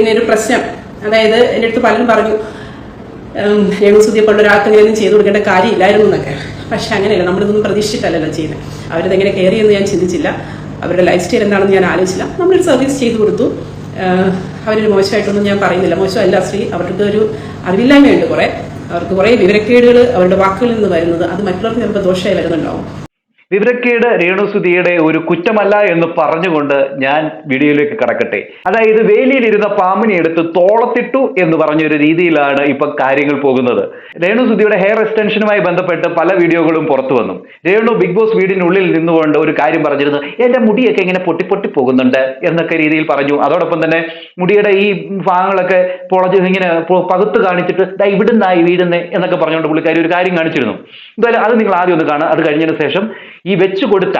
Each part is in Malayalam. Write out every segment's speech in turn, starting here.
ഇങ്ങനെ ഒരു പ്രശ്നം. അതായത് എന്റെ അടുത്ത് പലരും പറഞ്ഞു രേണുസുതിയെ കൊണ്ട് ഒരാൾക്ക് ഇങ്ങനെയൊന്നും ചെയ്തു കൊടുക്കേണ്ട കാര്യമില്ലായിരുന്നു എന്നൊക്കെ. പക്ഷെ അങ്ങനെയല്ല നമ്മളിതൊന്നും പ്രതീക്ഷിച്ചിട്ടല്ലല്ലോ ചെയ്യുന്നത് അവരത് എങ്ങനെ കെയർ എന്ന് ഞാൻ ചിന്തിച്ചില്ല. അവരുടെ ലൈഫ് സ്റ്റൈൽ എന്താണെന്ന് ഞാൻ ആലോചിച്ചില്ല. നമ്മളൊരു സർവീസ് ചെയ്തു കൊടുത്തു. അവരൊരു മോശമായിട്ടൊന്നും ഞാൻ പറയുന്നില്ല. മോശമല്ല ശ്രീ. അവർക്ക് ഒരു അറിവില്ലായ്മയുണ്ട് കുറെ. അവർക്ക് കുറേ വിവരക്കേടുകൾ അവരുടെ വാക്കുകളിൽ നിന്ന് വരുന്നത്. അത് മറ്റുള്ളവർക്ക് ചിലപ്പോൾ ദോഷമായി വരുന്നുണ്ടാവും. വിവരക്കേട് രേണുസുതിയുടെ ഒരു കുറ്റമല്ല എന്ന് പറഞ്ഞുകൊണ്ട് ഞാൻ വീഡിയോയിലേക്ക് കടക്കട്ടെ. അതായത് വേലിയിലിരുന്ന പാമ്പിനെ എടുത്ത് തോളത്തിട്ടു എന്ന് പറഞ്ഞൊരു രീതിയിലാണ് ഇപ്പൊ കാര്യങ്ങൾ പോകുന്നത്. രേണുസുതിയുടെ ഹെയർ എക്സ്റ്റൻഷനുമായി ബന്ധപ്പെട്ട് പല വീഡിയോകളും പുറത്തു വന്നു. രേണു ബിഗ് ബോസ് വീടിനുള്ളിൽ നിന്നുകൊണ്ട് ഒരു കാര്യം പറഞ്ഞിരുന്നു എന്റെ മുടിയൊക്കെ ഇങ്ങനെ പൊട്ടി പൊട്ടി പോകുന്നുണ്ട് എന്നൊക്കെ രീതിയിൽ പറഞ്ഞു. അതോടൊപ്പം തന്നെ മുടിയുടെ ഈ ഭാഗങ്ങളൊക്കെ പൊളച്ച് ഇങ്ങനെ പകുത്ത് കാണിച്ചിട്ട് ദാ ഇവിടുന്നായി വീടുന്നേ എന്നൊക്കെ പറഞ്ഞുകൊണ്ട് പുള്ളിക്കാരി ഒരു കാര്യം കാണിച്ചിരുന്നു. എന്തായാലും അത് നിങ്ങൾ ആദ്യം ഒന്ന് കാണുക. അത് കഴിഞ്ഞതിന് ശേഷം ഈ വെച്ചു കൊടുത്ത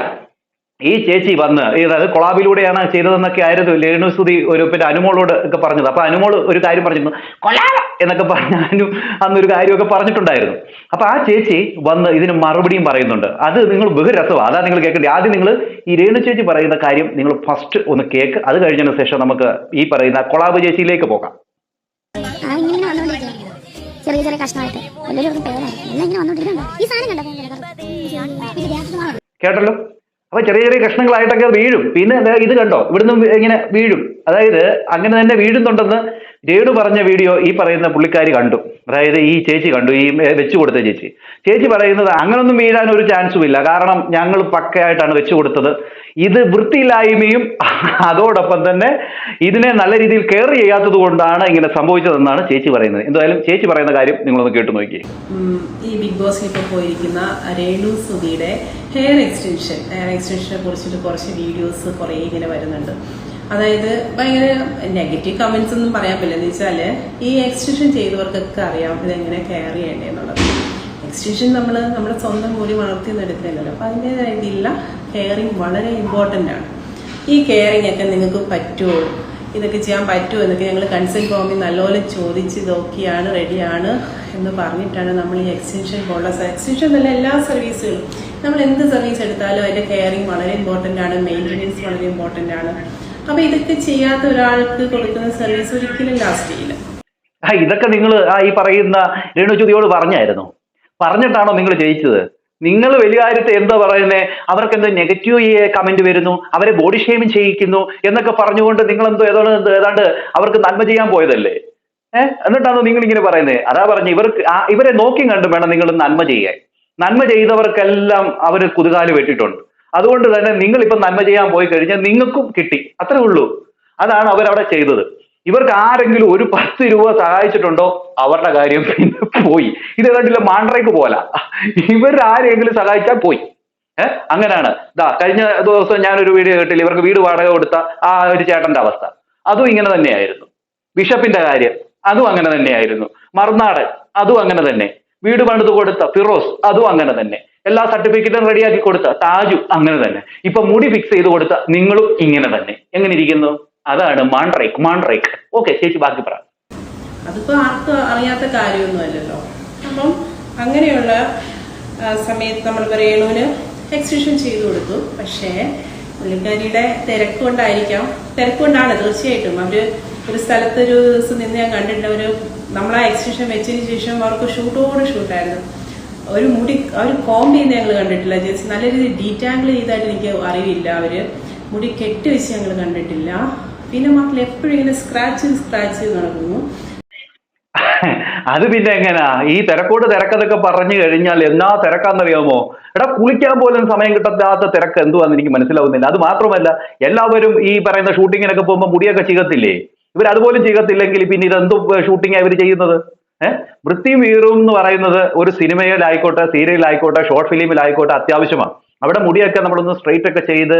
ഈ ചേച്ചി വന്ന് അതായത് കൊളാബിലൂടെയാണ് ചെയ്തതെന്നൊക്കെ ആയിരുന്നു ലേണുസുതി ഒരു പിന്നെ അനുമോളോട് ഒക്കെ പറഞ്ഞത്. അപ്പൊ അനുമോൾ ഒരു കാര്യം പറഞ്ഞിരുന്നു കൊളാബ എന്നൊക്കെ പറഞ്ഞ അനു അന്നൊരു കാര്യമൊക്കെ പറഞ്ഞിട്ടുണ്ടായിരുന്നു. അപ്പൊ ആ ചേച്ചി വന്ന് ഇതിന് മറുപടിയും പറയുന്നുണ്ട്. അത് നിങ്ങൾ ബഹുരസമാണ് അതാ നിങ്ങൾ കേൾക്കേണ്ടത് ആദ്യം നിങ്ങൾ ഈ രേണു ചേച്ചി പറയുന്ന കാര്യം നിങ്ങൾ ഫസ്റ്റ് ഒന്ന് കേക്ക്. അത് കഴിഞ്ഞതിന് ശേഷം നമുക്ക് ഈ പറയുന്ന കൊളാബ് ചേച്ചിയിലേക്ക് പോകാം. ചെറിയ ചെറിയ കഷ്ണമായിട്ട്. വലിയൊരു പേരാണ്. എല്ലാം ഇങ്ങനെ വന്നോണ്ടിരിക്കുന്നുണ്ട്. ഈ സാധനം കണ്ടോ? കേട്ടല്ലോ? അപ്പൊ ചെറിയ ചെറിയ കഷ്ണങ്ങളായിട്ടൊക്കെ വീഴും. പിന്നെ ഇത് കണ്ടോ? ഇവിടുന്ന് ഇങ്ങനെ വീഴും. അതായത് അങ്ങനെ തന്നെ വീഴുന്നുണ്ടെന്ന് രേണു പറഞ്ഞ വീഡിയോ ഈ പറയുന്ന പുള്ളിക്കാരി കണ്ടു. അതായത് ഈ ചേച്ചി കണ്ടു ഈ വെച്ചു കൊടുത്ത ചേച്ചി. ചേച്ചി പറയുന്നത് അങ്ങനൊന്നും വീഴാൻ ഒരു ചാൻസും ഇല്ല. കാരണം ഞങ്ങൾ പക്കയായിട്ടാണ് വെച്ചു കൊടുത്തത്. ഇത് വൃത്തിയില്ലായ്മയും അതോടൊപ്പം തന്നെ ഇതിനെ നല്ല രീതിയിൽ കെയർ ചെയ്യാത്തത് കൊണ്ടാണ് ഇങ്ങനെ സംഭവിച്ചതെന്നാണ് ചേച്ചി പറയുന്നത്. എന്തായാലും ചേച്ചി പറയുന്ന കാര്യം നിങ്ങളൊന്ന് കേട്ടു നോക്കിയേ ഈ ബിഗ് ബോസിൽ ഇപ്പോൾ പോയിരിക്കുന്ന രേണു സുധിയുടെ ഹെയർ എക്സ്റ്റൻഷൻ ഹെയർ എക്സ്റ്റൻഷനെ കുറിച്ചിട്ട് കുറച്ച് വീഡിയോസ് കുറേ ഇങ്ങനെ വരുന്നുണ്ട്. അതായത് ഭയങ്കര നെഗറ്റീവ് കമന്റ്സ് ഒന്നും പറയാൻ പറ്റില്ല. എന്ന് വെച്ചാൽ ഈ എക്സ്റ്റൻഷൻ ചെയ്തവർക്കൊക്കെ അറിയാം ഇതെങ്ങനെ കെയർ ചെയ്യേണ്ടതെന്നുള്ളത് എക്സ്റ്റൻഷൻ നമ്മൾ നമ്മുടെ സ്വന്തം മുടി വളർത്തിയെന്നെടുക്കുന്നില്ലല്ലോ അപ്പൊ അതിന്റെതായ രീതിയിലുള്ള കെയറിങ് വളരെ ഇമ്പോർട്ടന്റ് ആണ്. ഈ കെയറിങ് ഒക്കെ നിങ്ങൾക്ക് പറ്റുമോ? ഇതൊക്കെ ചെയ്യാൻ പറ്റുമോ? എന്നൊക്കെ ഞങ്ങൾ കൺസൾട്ട് ഫോമിൽ നല്ലപോലെ ചോദിച്ച് നോക്കിയാണ് റെഡിയാണ് എന്ന് പറഞ്ഞിട്ടാണ് നമ്മൾ ഈ എക്സ്റ്റൻഷൻ പോലുള്ള എക്സ്റ്റൻഷൻ എന്നല്ല എല്ലാ സർവീസുകളും നമ്മൾ എന്ത് സർവീസ് എടുത്താലും അതിന്റെ കെയറിങ് വളരെ ഇമ്പോർട്ടന്റ് ആണ്. മെയിന്റനൻസ് വളരെ ഇമ്പോർട്ടന്റ് ആണ്. അപ്പൊ ഇതൊക്കെ ചെയ്യാത്ത ഒരാൾക്ക് കൊടുക്കുന്ന സർവീസ് ഒരിക്കലും ലാസ്റ്റ് ചെയ്യില്ല. ആ ഇതൊക്കെ നിങ്ങൾ ആ ഈ പറയുന്ന രേണുചുതിയോട് പറഞ്ഞായിരുന്നു. പറഞ്ഞിട്ടാണോ നിങ്ങൾ ജയിച്ചത്? നിങ്ങൾ വലിയ കാര്യത്തെ എന്താ പറയുന്നത് അവർക്ക് എന്തോ നെഗറ്റീവ് കമന്റ് വരുന്നു അവരെ ബോഡി ഷെയ്മിങ് ചെയ്യിക്കുന്നു എന്നൊക്കെ പറഞ്ഞുകൊണ്ട് നിങ്ങൾ എന്തോ ഏതാണ്ട് ഏതാണ്ട് അവർക്ക് നന്മ ചെയ്യാൻ പോയതല്ലേ? ഏഹ് എന്നിട്ടാണോ നിങ്ങൾ ഇങ്ങനെ പറയുന്നത് അതാ പറഞ്ഞു ഇവർക്ക് ഇവരെ നോക്കി കണ്ടും വേണം നിങ്ങൾ നന്മ ചെയ്യാൻ. നന്മ ചെയ്തവർക്കെല്ലാം അവർ കുതുകാൽ വെട്ടിയിട്ടുണ്ട്. അതുകൊണ്ട് തന്നെ നിങ്ങൾ ഇപ്പൊ നന്മ ചെയ്യാൻ പോയി കഴിഞ്ഞാൽ നിങ്ങൾക്കും കിട്ടി. അത്രേ ഉള്ളൂ. അതാണ് അവരവിടെ ചെയ്തത്. ഇവർക്ക് ആരെങ്കിലും ഒരു പത്ത് രൂപ സഹായിച്ചിട്ടുണ്ടോ? അവരുടെ കാര്യം പിന്നെ പോയി. ഇത് കണ്ടില്ല മാണ്ട്രയ്ക്ക് പോല ഇവർ ആരെങ്കിലും സഹായിച്ചാൽ പോയി. ഏഹ് അങ്ങനെയാണ്. ദാ കഴിഞ്ഞ ദിവസം ഞാനൊരു വീഡിയോ കേട്ടില്ല. ഇവർക്ക് വീട് വാടക കൊടുത്ത ആ ഒരു ചേട്ടന്റെ അവസ്ഥ. അതും ഇങ്ങനെ തന്നെയായിരുന്നു. ബിഷപ്പിന്റെ കാര്യം അതും അങ്ങനെ തന്നെയായിരുന്നു. മറുനാട് അതും അങ്ങനെ തന്നെ. വീട് പണിത് കൊടുത്ത ഫിറോസ് അതും അങ്ങനെ തന്നെ. എല്ലാ സർട്ടിഫിക്കറ്റും റെഡിയാക്കി കൊടുത്ത താജു അങ്ങനെ തന്നെ. ഇപ്പൊ മുടി ഫിക്സ് ചെയ്ത് കൊടുത്ത നിങ്ങളും ഇങ്ങനെ തന്നെ. എങ്ങനെ ഇരിക്കുന്നു അതാണ് മാണ്ട്രൈക്ക് മാണ്ട്രൈക്ക്. ഓക്കെ ചേച്ചി ബാക്കി പറ. അതിപ്പോ ആർക്കും അറിയാത്ത കാര്യമൊന്നും അല്ലല്ലോ അപ്പം അങ്ങനെയുള്ള സമയത്ത് നമ്മൾ രേണുവിന് എക്സിബിഷൻ ചെയ്തു കൊടുത്തു. പക്ഷേ പുള്ളിക്കാരിയുടെ തിരക്ക് കൊണ്ടായിരിക്കാം തിരക്ക് കൊണ്ടാണ് തീർച്ചയായിട്ടും. അവർ ഒരു സ്ഥലത്ത് ഒരു ദിവസം നിന്ന് ഞാൻ കണ്ടിട്ടുണ്ട്. ഒരു നമ്മളാ എക്സിബിഷൻ വെച്ചതിന് ശേഷം അവർക്ക് ഷൂട്ടോട് ഷൂട്ടായിരുന്നു. ഒരു മുടി അവർ കോംബ് ചെയ്യുന്ന ഞങ്ങൾ കണ്ടിട്ടില്ല. ജസ്റ്റ് നല്ല രീതിയിൽ ഡീറ്റാങ്കിൾ ചെയ്തായിട്ട് എനിക്ക് അറിയില്ല അവർ. മുടി കെട്ടി വെച്ച് ഞങ്ങൾ കണ്ടിട്ടില്ല. പിന്നെ മക്കൾ എപ്പോഴും ഇങ്ങനെ സ്ക്രാച്ച് സ്ക്രാച്ച് നടക്കുന്നു അത് പിന്നെ എങ്ങനാ? ഈ തിരക്കോട് തിരക്കതൊക്കെ പറഞ്ഞു കഴിഞ്ഞാൽ എന്നാ തിരക്കാന്നറിയാമോ എടാ കുളിക്കാൻ പോലും സമയം കിട്ടാത്ത തിരക്ക് എന്തുവാന്ന് എനിക്ക് മനസ്സിലാവുന്നില്ല. അത് മാത്രമല്ല എല്ലാവരും ഈ പറയുന്ന ഷൂട്ടിങ്ങിനൊക്കെ പോകുമ്പോൾ മുടിയൊക്കെ ചികത്തില്ലേ? ഇവർ അതുപോലും ചെയ്യത്തില്ലെങ്കിൽ പിന്നെ ഇതെന്ത് ഷൂട്ടിംഗ് ഇവർ ചെയ്യുന്നത്? ഏഹ് വൃത്തിയും വീറും എന്ന് പറയുന്നത് ഒരു സിനിമയിലായിക്കോട്ടെ സീരിയലായിക്കോട്ടെ ഷോർട്ട് ഫിലിമിലായിക്കോട്ടെ അത്യാവശ്യമാണ്. അവിടെ മുടിയൊക്കെ നമ്മളൊന്ന് സ്ട്രൈറ്റ് ഒക്കെ ചെയ്ത്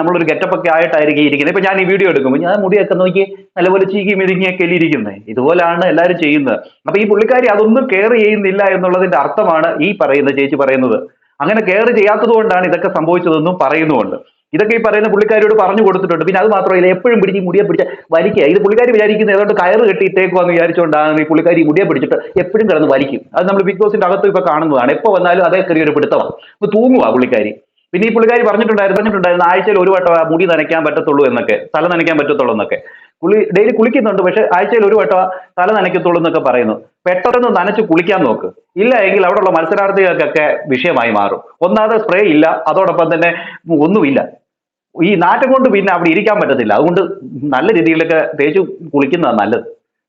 നമ്മളൊരു ഗെറ്റപ്പ് ഒക്കെ ആയിട്ടായിരിക്കും ഇരിക്കുന്നത്. ഇപ്പൊ ഞാൻ ഈ വീഡിയോ എടുക്കുമ്പോൾ ഞാൻ മുടിയൊക്കെ നോക്കി നല്ലപോലെ ചീക്കി മെതിങ്ങിയൊക്കെ അല്ലേ ഇരിക്കുന്നത് ഇതുപോലാണ് എല്ലാവരും ചെയ്യുന്നത്. അപ്പൊ ഈ പുള്ളിക്കാരി അതൊന്നും കെയർ ചെയ്യുന്നില്ല എന്നുള്ളതിന്റെ അർത്ഥമാണ് ഈ പറയുന്ന ചേച്ചി പറയുന്നത്. അങ്ങനെ കെയർ ചെയ്യാത്തത് കൊണ്ടാണ് ഇതൊക്കെ സംഭവിച്ചതെന്നും പറയുന്നുമുണ്ട്. ഇതൊക്കെ ഈ പറയുന്ന പുള്ളിക്കാരിയോട് പറഞ്ഞു കൊടുത്തിട്ടുണ്ട്. പിന്നെ അത് മാത്രമല്ല എപ്പോഴും പിടിച്ച് മുടിയെ പിടിച്ച വലിക്കുക. ഇത് പുള്ളിക്കാരി വിചാരിക്കുന്നത് ഏതാണ്ട് കയറ് കെട്ടിയിട്ടേക്കുവാന്ന് വിചാരിച്ചുകൊണ്ടാണ് ഈ പുള്ളിക്കാരി മുടിയെ പിടിച്ചിട്ട് എപ്പോഴും കിടന്ന് വലിക്കും. അത് നമ്മൾ ബിഗ് ബോസിന്റെ അകത്ത് ഇപ്പൊ കാണുന്നതാണ്. എപ്പോ വന്നാലും അതേ ചെറിയൊരു പിടുത്തമാണ് അപ്പൊ തൂങ്ങുവാ പുള്ളിക്കാരി. പിന്നെ ഈ പുള്ളിക്കാരി പറഞ്ഞിട്ടുണ്ടായിരുന്നു പറഞ്ഞിട്ടുണ്ടായിരുന്നു ആഴ്ചയിൽ ഒരു വട്ടം മുടി നനയ്ക്കാൻ പറ്റത്തുള്ളൂ എന്നൊക്കെ തല നനയ്ക്കാൻ പറ്റത്തുള്ളൂ എന്നൊക്കെ. കുളി ഡെയിലി കുളിക്കുന്നുണ്ട് പക്ഷെ ആഴ്ചയിൽ ഒരു വട്ടം തല നനയ്ക്കത്തുള്ളൂ എന്നൊക്കെ പറയുന്നു. പെട്ടെന്ന് നനച്ച് കുളിക്കാൻ നോക്ക്. ഇല്ല എങ്കിൽ അവിടെയുള്ള മത്സരാർത്ഥികൾക്കൊക്കെ വിഷയമായി മാറും. ഒന്നാമത് സ്പ്രേ ഇല്ല. അതോടൊപ്പം തന്നെ ഒന്നുമില്ല. ഈ നാറ്റം കൊണ്ട് പിന്നെ അവിടെ ഇരിക്കാൻ പറ്റത്തില്ല. അതുകൊണ്ട് നല്ല രീതിയിലൊക്കെ തേച്ച് കുളിക്കുന്നതാണ് നല്ലത്.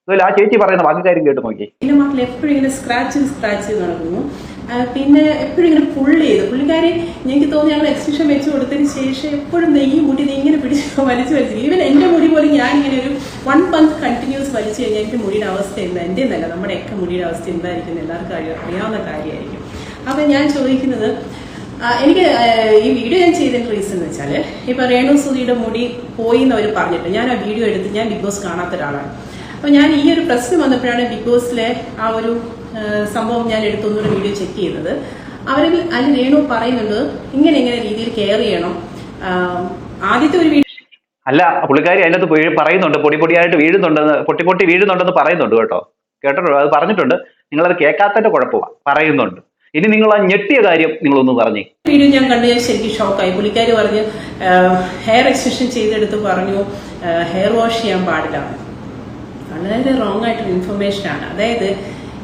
അതുപോലെ ആ ചേച്ചി പറയുന്ന ബാക്കി കാര്യം കേട്ട് നോക്കി. എന്റെ മക്കൾ എപ്പോഴും ഇങ്ങനെ സ്ക്രാച്ച് സ്ക്രാച്ച് നടക്കുന്നു. പിന്നെ എപ്പോഴും ഇങ്ങനെ പുള്ളി ചെയ്തു. പുള്ളിക്കാരി എനിക്ക് തോന്നി ഞങ്ങൾ എക്സിബിഷൻ വെച്ച് കൊടുത്തതിന് ശേഷം എപ്പോഴും നെയ്യും മുടി ഇങ്ങനെ പിടിച്ച് വലിച്ചു വലിച്ചു ഈവൻ എന്റെ മുടി പോലും ഞാൻ ഇങ്ങനെ ഒരു വൺ മന്ത് കണ്ടിന്യൂസ് വലിച്ചു കഴിഞ്ഞാൽ എന്റെ മുടിയുടെ അവസ്ഥ എന്താ? എന്റെ നല്ല നമ്മുടെയൊക്കെ മുടിയുടെ അവസ്ഥ എന്തായിരിക്കും എല്ലാവർക്കും അറിയാം അറിയാവുന്ന കാര്യമായിരിക്കും. അപ്പൊ ഞാൻ ചോദിക്കുന്നത് എനിക്ക് ഈ വീഡിയോ ഞാൻ ചെയ്തതിന്റെ റീസൺ എന്ന് വെച്ചാൽ ഇപ്പൊ രേണു സുധിയുടെ മുടി പോയി എന്ന് അവർ പറഞ്ഞിട്ട് ഞാൻ ആ വീഡിയോ എടുത്ത് ഞാൻ ബിഗ് ബോസ് കാണാത്ത ഒരാളാണ്. അപ്പൊ ഞാൻ ഈ ഒരു പ്രശ്നം വന്നപ്പോഴാണ് ബിഗ് ബോസിലെ ആ ഒരു സംഭവം ഞാൻ എടുത്തൊന്നുകൂടെ വീഡിയോ ചെക്ക് ചെയ്യുന്നത്. അവരിൽ അതിൽ രേണു പറയുന്നുണ്ട് ഇങ്ങനെ ഇങ്ങനെ രീതിയിൽ കെയർ ചെയ്യണം. ആദ്യത്തെ ഒരു വീഡിയോ അല്ല പുള്ളിക്കാരി അതിനകത്ത് പറയുന്നുണ്ട് പൊടി പൊടിയായിട്ട് വീഴുന്നുണ്ടെന്ന് പൊട്ടി പൊട്ടി വീഴുന്നുണ്ടെന്ന് പറയുന്നുണ്ട് കേട്ടോ. കേട്ടോ അത് പറഞ്ഞിട്ടുണ്ട്. നിങ്ങളത് കേൾക്കാത്തതിന്റെ കുഴപ്പമാണ് പറയുന്നുണ്ട്. ഇനി നിങ്ങൾ ആ ഞെട്ടിയ കാര്യം നിങ്ങളൊന്ന് പറഞ്ഞു. വീഡിയോ ഞാൻ കണ്ടു ഞാൻ ശരിക്കും ഷോക്കായി. പുള്ളിക്കാരി പറഞ്ഞ് ഹെയർ എക്സ്റ്റൻഷൻ ചെയ്തെടുത്ത് പറഞ്ഞു ഹെയർ വാഷ് ചെയ്യാൻ പാടില്ല. വളരെ റോങ് ആയിട്ടൊരു ഇൻഫർമേഷൻ ആണ്. അതായത്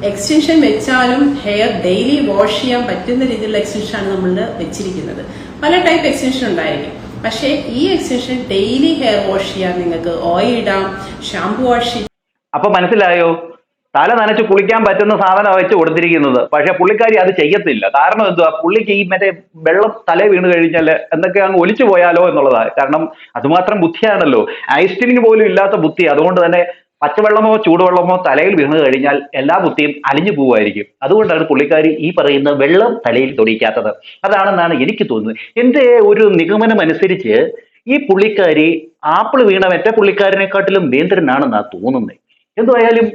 എക്സ്റ്റൻഷൻ വെച്ചാലും ഹെയർ ഡെയിലി വാഷ് ചെയ്യാൻ പറ്റുന്ന രീതിയിലുള്ള എക്സ്റ്റൻഷൻ ആണ് നമ്മൾ വെച്ചിരിക്കുന്നത്. പല ടൈപ്പ് എക്സ്റ്റൻഷൻ ഉണ്ടായിരിക്കും. പക്ഷേ ഈ എക്സ്റ്റൻഷൻ ഡെയിലി ഹെയർ വാഷ് ചെയ്യാൻ നിങ്ങൾക്ക് ഓയിൽ ഇടാം ഷാംപൂ വാഷ് ചെയ്യാം. അപ്പൊ മനസ്സിലായോ? തല നനച്ച് കുളിക്കാൻ പറ്റുന്ന സാധനം വെച്ച് കൊടുത്തിരിക്കുന്നത്. പക്ഷെ പുള്ളിക്കാരി അത് ചെയ്യത്തില്ല. കാരണം എന്തുവാ? പുള്ളിക്ക് ഈ മറ്റേ വെള്ളം തല വീണ് കഴിഞ്ഞാൽ എന്തൊക്കെ അങ്ങ് ഒലിച്ചു പോയാലോ എന്നുള്ളതാണ് കാരണം അതുമാത്രം ബുദ്ധിയാണല്ലോ. ഐസ്റ്റിനിങ് പോലും ഇല്ലാത്ത ബുദ്ധി. അതുകൊണ്ട് തന്നെ പച്ചവെള്ളമോ ചൂടുവെള്ളമോ തലയിൽ വീണ് കഴിഞ്ഞാൽ എല്ലാ ബുദ്ധിയും അലിഞ്ഞു പോവായിരിക്കും അതുകൊണ്ടാണ് പുള്ളിക്കാരി ഈ പറയുന്ന വെള്ളം തലയിൽ തൊടിക്കാത്തത് അതാണെന്നാണ് എനിക്ക് തോന്നുന്നത്. എന്റെ ഒരു നിഗമനം അനുസരിച്ച് ഈ പുള്ളിക്കാരി ആപ്പിൾ വീണ മറ്റേ പുള്ളിക്കാരനെക്കാട്ടിലും നിയന്ത്രനാണെന്നാണ് തോന്നുന്നത് എന്തായാലും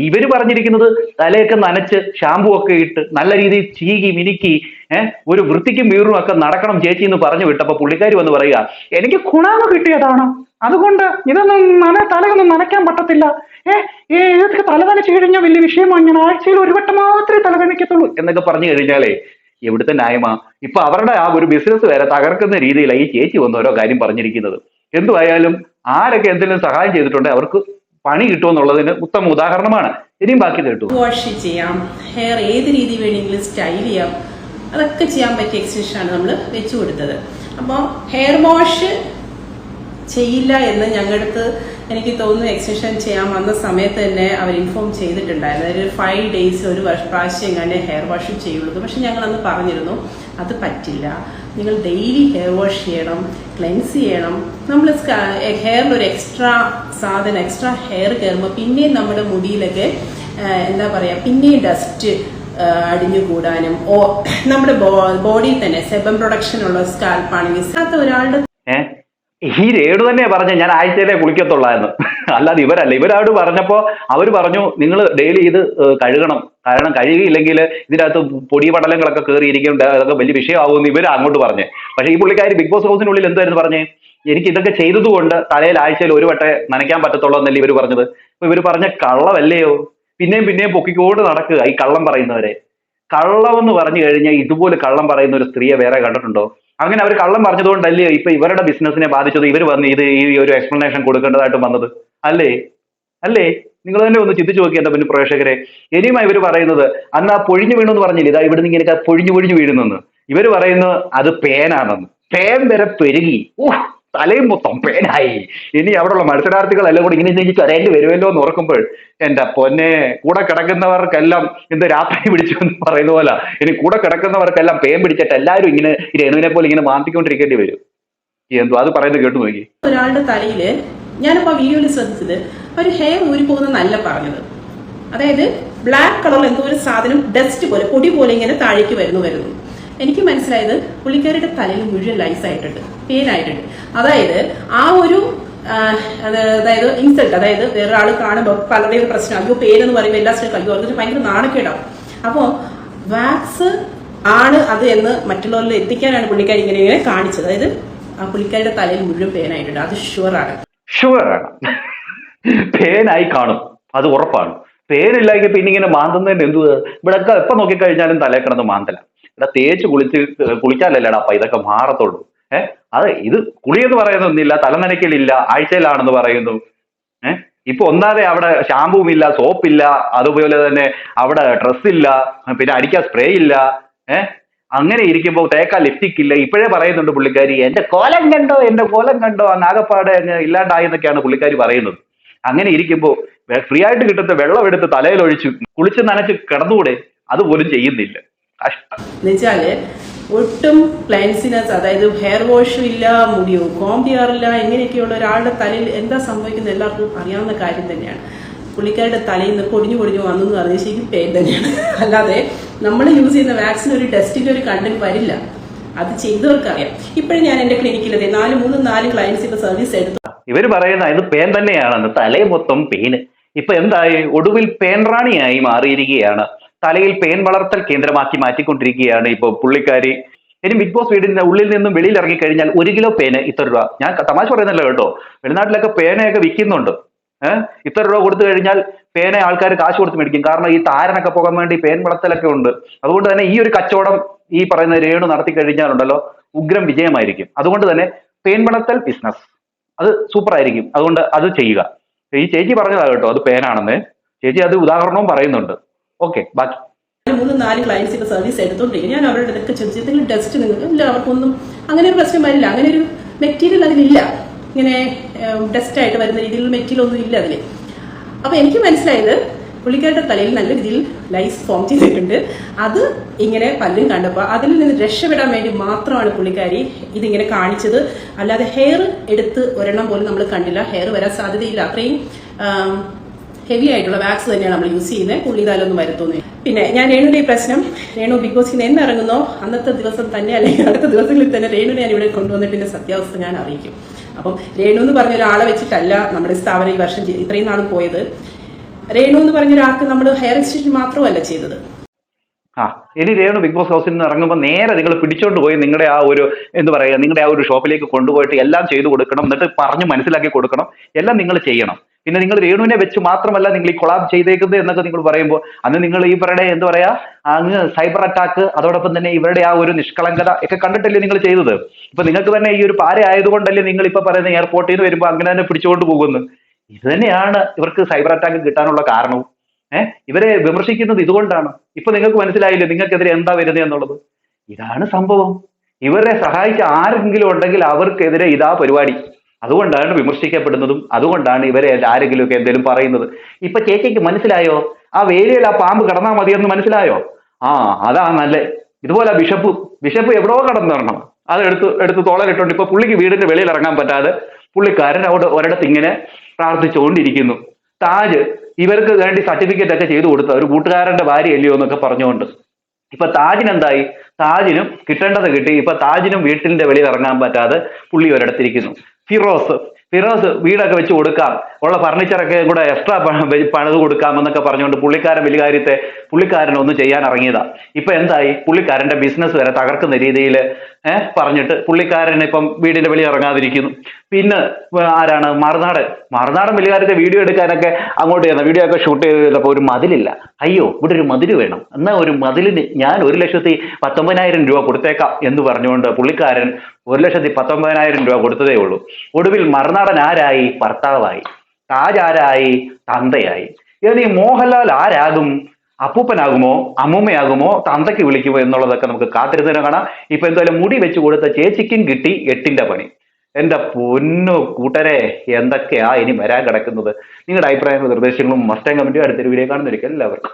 ഇവർ പറഞ്ഞിരിക്കുന്നത് തലയൊക്കെ നനച്ച് ഷാമ്പു ഒക്കെ ഇട്ട് നല്ല രീതിയിൽ ചീകി മിനുക്കി ഏഹ് ഒരു വൃത്തിക്കും വീറും ഒക്കെ നടക്കണം ചേച്ചി എന്ന് പറഞ്ഞു വിട്ടപ്പോ പുള്ളിക്കാരി വന്ന് പറയുക എനിക്ക് ഗുണാമ കിട്ടിയതാണ്? അതുകൊണ്ട് ഇതൊന്നും നന തലയൊന്നും നനയ്ക്കാൻ പറ്റത്തില്ല. ഏ ഏ, ഇതൊക്കെ തല നനച്ചു കഴിഞ്ഞാൽ വലിയ വിഷയമാണ് ഞാൻ ആഴ്ചയിൽ ഒരു വട്ടം മാത്രമേ തല നനയ്ക്കത്തുള്ളൂ. എന്നൊക്കെ പറഞ്ഞു കഴിഞ്ഞാലേ എവിടുത്തെ ന്യായമാ ഇപ്പൊ അവരുടെ ആ ഒരു ബിസിനസ് വരെ തകർക്കുന്ന രീതിയിലാണ് ഈ ചേച്ചി വന്ന് ഓരോ കാര്യം പറഞ്ഞിരിക്കുന്നത്. എന്തുവായാലും ആരൊക്കെ എന്തെങ്കിലും സഹായം ചെയ്തിട്ടുണ്ടെങ്കിൽ അവർക്ക് പണി കിട്ടുമെന്നുള്ളതിന് ഉത്തമ ഉദാഹരണമാണ്. ഇനിയും ബാക്കി കേട്ടു. വാഷ് ചെയ്യാം. ഹെയർ ഏത് രീതി വേണമെങ്കിലും സ്റ്റൈൽ ചെയ്യാം. അതൊക്കെ ചെയ്യാൻ പറ്റിയ എക്സ്റ്റൻഷൻ ആണ് നമ്മൾ വെച്ചു കൊടുത്തത്. അപ്പോൾ ഹെയർ വാഷ് ചെയ്യില്ല എന്ന് ഞങ്ങളുടെ അടുത്ത് എനിക്ക് തോന്നുന്നു എക്സ്റ്റൻഷൻ ചെയ്യാൻ വന്ന സമയത്ത് തന്നെ അവർ ഇൻഫോം ചെയ്തിട്ടുണ്ടായിരുന്നു. അതായത് ഫൈവ് ഡേയ്സ് ഒരു പ്രാവശ്യം എങ്ങനെ ഹെയർ വാഷ് ചെയ്യുള്ളൂ. പക്ഷെ ഞങ്ങൾ അന്ന് പറഞ്ഞിരുന്നു അത് പറ്റില്ല. നിങ്ങൾ ഡെയിലി ഹെയർ വാഷ് ചെയ്യണം ക്ലെൻസ് ചെയ്യണം. നമ്മൾ ഹെയറിൽ ഒരു എക്സ്ട്രാ സാധനം എക്സ്ട്രാ ഹെയർ കയറുമ്പോൾ പിന്നെയും നമ്മുടെ മുടിയിലൊക്കെ എന്താ പറയുക പിന്നെയും ഡസ്റ്റ് അടിഞ്ഞു കൂടാനും. ഓ നമ്മുടെ ബോഡിയിൽ തന്നെ സെബം പ്രൊഡക്ഷൻ ഉള്ള സ്കാൽപ്പാണെങ്കിൽ അത് ഒരാളുടെ ഈ രേണു തന്നെ പറഞ്ഞ ഞാൻ ആഴ്ചയിലേ കുളിക്കത്തുള്ളായിരുന്നു അല്ലാതെ ഇവരല്ല. ഇവരോട് പറഞ്ഞപ്പോൾ അവർ പറഞ്ഞു നിങ്ങൾ ഡെയിലി ഇത് കഴുകണം. കാരണം കഴുകിയില്ലെങ്കിൽ ഇതിനകത്ത് പൊടി പടലങ്ങളൊക്കെ കയറിയിരിക്കും അതൊക്കെ വലിയ വിഷയമാകുമെന്ന് ഇവർ അങ്ങോട്ട് പറഞ്ഞു. പക്ഷേ ഈ പുള്ളിക്കാരി ബിഗ് ബോസ് ഹൗസിനുള്ളിൽ എന്തായിരുന്നു പറഞ്ഞേ? എനിക്ക് ഇതൊക്കെ ചെയ്തതുകൊണ്ട് തലയിൽ ആഴ്ചയിൽ ഒരു വട്ടെ നനയ്ക്കാൻ പറ്റത്തുള്ളൂ എന്നല്ലേ ഇവർ പറഞ്ഞത്. അപ്പൊ ഇവർ പറഞ്ഞ കള്ളമല്ലയോ പിന്നെയും പിന്നെയും പൊക്കിക്കോട് നടക്കുക ഈ കള്ളം പറയുന്നവരെ. കള്ളം എന്ന് പറഞ്ഞു കഴിഞ്ഞാൽ ഇതുപോലെ കള്ളം പറയുന്ന ഒരു സ്ത്രീയെ വേറെ കണ്ടിട്ടുണ്ടോ? അങ്ങനെ അവർ കള്ളം പറഞ്ഞതുകൊണ്ടല്ലേ ഇപ്പൊ ഇവരുടെ ബിസിനസിനെ ബാധിച്ചത്? ഇവർ വന്ന് ഇത് ഈ ഒരു എക്സ്പ്ലനേഷൻ കൊടുക്കേണ്ടതായിട്ട് വന്നത്? അല്ലേ? അല്ലേ? നിങ്ങൾ തന്നെ ഒന്ന് ചിന്തിച്ചു നോക്കി എന്റെ പിന്നെ പ്രേക്ഷകരെ. ഇനിയും ഇവർ പറയുന്നത് അന്ന് ആ പൊഴിഞ്ഞു വീണു എന്ന് പറഞ്ഞില്ലേ? ഇതാ ഇവിടുന്ന് ഇങ്ങനെ പൊഴിഞ്ഞു പൊഴിഞ്ഞു വീഴുന്നെന്ന്. ഇവർ പറയുന്നത് അത് പേനാണെന്ന്. പേൻ വരെ പെരുകി. ഊഹ് തലയും മൊത്തം. പേനായി. ഇനി അവിടെയുള്ള മത്സരാർത്ഥികളെല്ലാം കൂടി ഇങ്ങനെ എനിക്ക് കരയേണ്ടി വരുമല്ലോ എന്ന് ഓർക്കുമ്പോൾ എന്റെ പൊന്നെ കൂടെ കിടക്കുന്നവർക്കെല്ലാം എന്ത് രാത്രി പിടിച്ചു എന്ന് പറയുന്ന പോലെ. ഇനി കൂടെ കിടക്കുന്നവർക്കെല്ലാം പേൻ പിടിച്ചിട്ട് എല്ലാവരും ഇങ്ങനെ രേണുവിനെ പോലെ ഇങ്ങനെ മാന്തിക്കൊണ്ടിരിക്കേണ്ടി വരും. എന്തോ അത് പറയുന്നത് കേട്ടു നോക്കി. ഒരാളുടെ തലയിൽ ഞാനിപ്പോ വീഡിയോയിൽ ശ്രദ്ധിച്ചത് ഒരു ഹെയർ ഊരി പോകുന്നല്ല പറഞ്ഞത്. അതായത് ബ്ലാക്ക് കളർ എന്തോ ഒരു സാധനം ഡസ്റ്റ് പോലെ പൊടി പോലെ ഇങ്ങനെ താഴേക്ക് വരുന്നു വരുന്നു. എനിക്ക് മനസ്സിലായത് പുള്ളിക്കാരിയുടെ തലയിൽ മുഴുവൻ ലൈസ് ആയിട്ടുണ്ട് പെയിനായിട്ടുണ്ട് അതായത് ആ ഒരു അതായത് ഇൻസൾട്ട് അതായത് വേറൊരാൾ കാണുമ്പോൾ പലരുടെയും ഒരു പ്രശ്നം അയ്യോ പെയിൻ എന്ന് പറയുമ്പോൾ എല്ലാ സ്ഥലത്തും അയ്യോ അവർക്ക് ഭയങ്കര നാണക്കേടാവും അപ്പോൾ വാക്സ് ആണ് അത് എന്ന് മറ്റുള്ളവരിൽ എത്തിക്കാനാണ് പുള്ളിക്കാരി ഇങ്ങനെ ഇങ്ങനെ കാണിച്ചത്. അതായത് ആ പുള്ളിക്കാരുടെ തലയിൽ മുഴുവൻ പേനായിട്ടുണ്ട് അത് ഷുവറാണ് ഷുവറാണ് പേനായി കാണും. അത് ഉറപ്പാണ്. പേനില്ലെങ്കിൽ പിന്നെ ഇങ്ങനെ മാന്തുന്നതിന് എന്തുവാ? ഇവിടെ എപ്പം നോക്കിക്കഴിഞ്ഞാലും തലേ കിടന്ന് ഇവിടെ തേച്ച് കുളിച്ച് കുളിച്ചാലല്ലേടാ അപ്പ ഇതൊക്കെ മാറത്തുള്ളൂ. ഏഹ് അത് ഇത് കുളി എന്ന് പറയുന്നൊന്നുമില്ല തലനനയ്ക്കലില്ല ആഴ്ചയിലാണെന്ന് പറയുന്നു. ഇപ്പൊ ഒന്നാതെ അവിടെ ഷാമ്പുവും ഇല്ല സോപ്പില്ല അതുപോലെ തന്നെ അവിടെ ഡ്രസ് ഇല്ല പിന്നെ അടിക്കാൻ സ്പ്രേ ഇല്ല ഏഹ് അങ്ങനെ ഇരിക്കുമ്പോൾ തേക്കാൻ ലിപ്സ്റ്റിക് ഇല്ല. ഇപ്പോഴേ പറയുന്നുണ്ട് പുള്ളിക്കാരി എന്റെ കോലം കണ്ടോ എന്റെ കോലം കണ്ടോ? നാഗപ്പാട് ഇല്ലാണ്ടായി എന്നൊക്കെയാണ് പുള്ളിക്കാരി പറയുന്നത്. അങ്ങനെ ഇരിക്കുമ്പോൾ ഫ്രീ ആയിട്ട് കിട്ടുന്ന വെള്ളം എടുത്ത് തലയിൽ ഒഴിച്ച് കുളിച്ച് നനച്ച് കിടന്നുകൂടെ അതുപോലും ചെയ്യുന്നില്ല. എന്നുവെച്ചാൽ ഒട്ടും ക്ലൈൻസിനെസ് അതായത് ഹെയർ വാഷും ഇല്ല മുടിയോ കോംബ് ചെയ്യാറില്ല ഒരാളുടെ തലയിൽ എന്താ സംഭവിക്കുന്നത് എല്ലാവർക്കും അറിയാവുന്ന കാര്യം തന്നെയാണ്. പുള്ളിക്കാരുടെ തലയിൽ നിന്ന് പൊടിഞ്ഞു പൊടിഞ്ഞു വന്നു എന്ന് പറഞ്ഞാൽ ശരിക്കും പെയിൻ തന്നെയാണ്. അല്ലാതെ നമ്മൾ യൂസ് ചെയ്യുന്ന വാക്സിൻ ഒരു ടെസ്റ്റിന്റെ ഒരു കണ്ടന്റ് വരില്ല. അത് ചെയ്തവർക്കറിയാം. ഇപ്പോഴും ഞാൻ എന്റെ ക്ലിനിക്കിൽ നാല് മൂന്ന് നാല് ക്ലയൻസിന്റെ സർവീസ് എടുത്തു. ഇവർ പറയുന്ന ഇത് പേൻ തന്നെയാണെന്ന് തലേ മൊത്തം പെയിന് ഇപ്പൊ എന്തായി? ഒടുവിൽ പേൻറാണിയായി മാറിയിരിക്കുകയാണ്. തലയിൽ പേൻ വളർത്തൽ കേന്ദ്രമാക്കി മാറ്റിക്കൊണ്ടിരിക്കുകയാണ് ഇപ്പൊ പുള്ളിക്കാരി. ഇനി ബിഗ് ബോസ് വീടിന്റെ ഉള്ളിൽ നിന്നും വെളിയിൽ ഇറങ്ങി കഴിഞ്ഞാൽ ഒരു കിലോ പേന് ഇത്ര രൂപ. ഞാൻ തമാശ പറയുന്നില്ല കേട്ടോ. വെളിനാട്ടിലൊക്കെ പേനയൊക്കെ വിൽക്കുന്നുണ്ട്. ഏഹ് ഇത്ര രൂപ കൊടുത്തു കഴിഞ്ഞാൽ പേന ആൾക്കാർ കാശ് കൊടുത്ത് മേടിക്കും. കാരണം ഈ താരനൊക്കെ പോകാൻ വേണ്ടി പേൻ വളർത്തലൊക്കെ ഉണ്ട്. അതുകൊണ്ട് തന്നെ ഈ ഒരു കച്ചവടം ഈ പറയുന്ന രേണു നടത്തി കഴിഞ്ഞാലുണ്ടല്ലോ ഉഗ്രം വിജയമായിരിക്കും. അതുകൊണ്ട് തന്നെ പേൻ വളർത്തൽ ബിസിനസ് അത് സൂപ്പർ ആയിരിക്കും അതുകൊണ്ട് അത് ചെയ്യുക. ഈ ചേച്ചി പറഞ്ഞതാ കേട്ടോ അത് പേനാണെന്ന്. ചേച്ചി അത് ഉദാഹരണവും പറയുന്നുണ്ട്. ഓക്കെ ബാക്കി. മൂന്ന് നാല് ക്ലയൻസിന്റെ സർവീസ് എടുത്തോണ്ടിരിക്കും ഞാൻ അവരുടെ ഇതൊക്കെ ചോദിച്ചു എന്തെങ്കിലും ടെസ്റ്റ് നിങ്ങൾക്ക് ഇല്ല അവർക്കൊന്നും അങ്ങനെ ഒരു പ്രശ്നം വരില്ല. അങ്ങനെ ഒരു മെറ്റീരിയൽ അതിലില്ല. ഇങ്ങനെ ടെസ്റ്റ് ആയിട്ട് വരുന്ന രീതിയിൽ മെറ്റീരിയൽ ഒന്നും ഇല്ല അതിൽ അപ്പൊ എനിക്ക് മനസ്സിലായത് പുള്ളിക്കാരുടെ തലയിൽ നല്ല രീതിയിൽ ലൈസ് ഫോം ചെയ്തിട്ടുണ്ട്. അത് ഇങ്ങനെ പല്ലും കണ്ടപ്പോൾ അതിൽ നിന്ന് രക്ഷപ്പെടാൻ വേണ്ടി മാത്രമാണ് പുള്ളിക്കാരി ഇതിങ്ങനെ കാണിച്ചത്. അല്ലാതെ ഹെയർ എടുത്ത് ഒരെണ്ണം പോലും നമ്മൾ കണ്ടില്ല. ഹെയർ വരാൻ സാധ്യതയില്ല. അത്രയും ഹെവി ആയിട്ടുള്ള വാക്സ് തന്നെയാണ് നമ്മൾ യൂസ് ചെയ്യുന്നത്. പുള്ളിതാലൊന്നും വരുത്തുന്നത് പിന്നെ ഞാൻ രേണുവിന്റെ ഈ പ്രശ്നം രേണു ബിഗ് ബോസിൽ നിന്ന് എന്നിറങ്ങുന്നോ അന്നത്തെ ദിവസം തന്നെ അല്ലെങ്കിൽ അടുത്ത ദിവസങ്ങളിൽ തന്നെ രേണു ഞാൻ ഇവിടെ കൊണ്ടുവന്നിട്ട് സത്യാവസ്ഥ ഞാൻ അറിയിക്കും. അപ്പം രേണു എന്ന് പറഞ്ഞ ഒരാളെ വെച്ചിട്ടല്ല നമ്മുടെ സ്ഥാപനം ഈ വർഷം ഇത്രയും നാളും പോയത്. രേണു എന്ന് പറഞ്ഞ ഒരാൾക്ക് നമ്മൾ ഹെയർ എക്സ്റ്റൻഷൻ മാത്രമല്ല ചെയ്തത്. ആ ഇനി രേണു ബിഗ് ബോസ് ഹൗസിൽ നിന്ന് ഇറങ്ങുമ്പോൾ നേരെ നിങ്ങൾ പിടിച്ചോണ്ട് പോയി നിങ്ങളുടെ ആ ഒരു എന്ത് പറയുക നിങ്ങളുടെ ആ ഒരു ഷോപ്പിലേക്ക് കൊണ്ടുപോയിട്ട് എല്ലാം ചെയ്തു കൊടുക്കണം എന്നിട്ട് പറഞ്ഞു മനസ്സിലാക്കി കൊടുക്കണം. എല്ലാം നിങ്ങൾ ചെയ്യണം. പിന്നെ നിങ്ങൾ രേണുവിനെ വെച്ച് മാത്രമല്ല നിങ്ങൾ ഈ കൊളാബ് ചെയ്തേക്കുന്നത് എന്നൊക്കെ നിങ്ങൾ പറയുമ്പോൾ അന്ന് നിങ്ങൾ ഈ പറയുന്ന എന്താ പറയാ? അങ്ങ് സൈബർ അറ്റാക്ക് അതോടൊപ്പം തന്നെ ഇവരുടെ ആ ഒരു നിഷ്കളങ്കത ഒക്കെ കണ്ടിട്ടല്ലേ നിങ്ങൾ ചെയ്തത്. ഇപ്പൊ നിങ്ങൾക്ക് തന്നെ ഈ ഒരു പാര ആയതുകൊണ്ടല്ലേ നിങ്ങൾ ഇപ്പൊ പറയുന്ന എയർപോർട്ടിൽ നിന്ന് വരുമ്പോൾ അങ്ങനെ തന്നെ പിടിച്ചുകൊണ്ട് പോകുന്നു. ഇത് തന്നെയാണ് ഇവർക്ക് സൈബർ അറ്റാക്ക് കിട്ടാനുള്ള കാരണവും. ഏഹ് ഇവരെ വിമർശിക്കുന്നത് ഇതുകൊണ്ടാണ്. ഇപ്പൊ നിങ്ങൾക്ക് മനസ്സിലായില്ലേ നിങ്ങൾക്കെതിരെ എന്താ വരുന്നത് എന്നുള്ളത്? ഇതാണ് സംഭവം. ഇവരെ സഹായിച്ച ആരെങ്കിലും ഉണ്ടെങ്കിൽ അവർക്കെതിരെ ഇതാ പരിപാടി. അതുകൊണ്ടാണ് വിമർശിക്കപ്പെടുന്നതും അതുകൊണ്ടാണ് ഇവരെ ആരെങ്കിലും ഒക്കെ എന്തെങ്കിലും പറയുന്നത്. ഇപ്പൊ ചേച്ചിക്ക് മനസ്സിലായോ? ആ വേലിയിൽ ആ പാമ്പ് കടന്നാൽ മതിയെന്ന് മനസ്സിലായോ? ആ അതാ നല്ല. ഇതുപോലെ ബിഷപ്പ് ബിഷപ്പ് എവിടെയോ കടന്നിറങ്ങണം അത് എടുത്ത് എടുത്ത് തോളലിട്ടുണ്ട് ഇപ്പൊ പുള്ളിക്ക് വീടിന്റെ വെളിയിൽ ഇറങ്ങാൻ പറ്റാതെ പുള്ളിക്കാരൻ അവിടെ ഒരിടത്ത് ഇങ്ങനെ പ്രാർത്ഥിച്ചുകൊണ്ടിരിക്കുന്നു താജ് ഇവർക്ക് വേണ്ടി സർട്ടിഫിക്കറ്റ് ഒക്കെ ചെയ്തു കൊടുത്ത ഒരു കൂട്ടുകാരന്റെ ഭാര്യ അല്ലയോ എന്നൊക്കെ പറഞ്ഞുകൊണ്ട് ഇപ്പൊ താജിന് എന്തായി താജിനും കിട്ടേണ്ടത് കിട്ടി. ഇപ്പൊ താജിനും വീട്ടിന്റെ വെളിയിൽ ഇറങ്ങാൻ പറ്റാതെ പുള്ളി ഒരിടത്തിരിക്കുന്നു. ഫിറോസ്. ഫിറോസ് വീടൊക്കെ വെച്ച് കൊടുക്കാം. ഉള്ള ഫർണിച്ചറൊക്കെ കൂടെ എക്സ്ട്രാ പണിത് കൊടുക്കാം എന്നൊക്കെ പറഞ്ഞുകൊണ്ട് പുള്ളിക്കാരൻ വലിയ കാര്യത്തെ പുള്ളിക്കാരൻ ഒന്ന് ചെയ്യാൻ ഇറങ്ങിയതാ. ഇപ്പൊ എന്തായി? പുള്ളിക്കാരന്റെ ബിസിനസ് വരെ തകർക്കുന്ന രീതിയിൽ ഏഹ് പറഞ്ഞിട്ട് പുള്ളിക്കാരൻ ഇപ്പം വീടിന്റെ വെളിയിൽ ഇറങ്ങാതിരിക്കുന്നു. പിന്നെ ആരാണ്? മറുനാടൻ. മറുനാടൻ കാര്യത്തെ വീഡിയോ എടുക്കാനൊക്കെ അങ്ങോട്ട് ചെന്ന വീഡിയോ ഒക്കെ ഷൂട്ട് ചെയ്തപ്പോൾ ഒരു മതിലില്ല. അയ്യോ ഇവിടെ ഒരു മതിൽ വേണം. എന്നാ ഒരു മതിലിന് ഞാൻ ഒരു ലക്ഷത്തി പത്തൊമ്പതിനായിരം രൂപ കൊടുത്തേക്കാം എന്ന് പറഞ്ഞുകൊണ്ട് പുള്ളിക്കാരൻ ഒരു ലക്ഷത്തി പത്തൊമ്പതിനായിരം രൂപ കൊടുത്തതേ ഉള്ളൂ. ഒടുവിൽ മറുനാടൻ ആരായി? ഭർത്താവായി. താജ് ആരായി? തന്തയായി. ഇനി മോഹൻലാൽ ആരാകും? അപ്പൂപ്പനാകുമോ അമ്മൂമ്മയാകുമോ തന്തയ്ക്ക് വിളിക്കുമോ എന്നുള്ളതൊക്കെ നമുക്ക് കാത്തിരുന്നതിനെ കാണാം. ഇപ്പൊ എന്തായാലും മുടി വെച്ച് കൊടുത്ത ചേച്ചിക്കും കിട്ടി എട്ടിന്റെ പണി. എന്റെ പൊന്നു കൂട്ടരെ എന്തൊക്കെയാ ഇനി വരാൻ കിടക്കുന്നത്? നിങ്ങളുടെ അഭിപ്രായങ്ങളും നിർദ്ദേശങ്ങളും മസ്റ്റ് കമന്റും അടുത്തൊരു വീഡിയോ കാണുന്നതായിരിക്കും. എല്ലാവർക്കും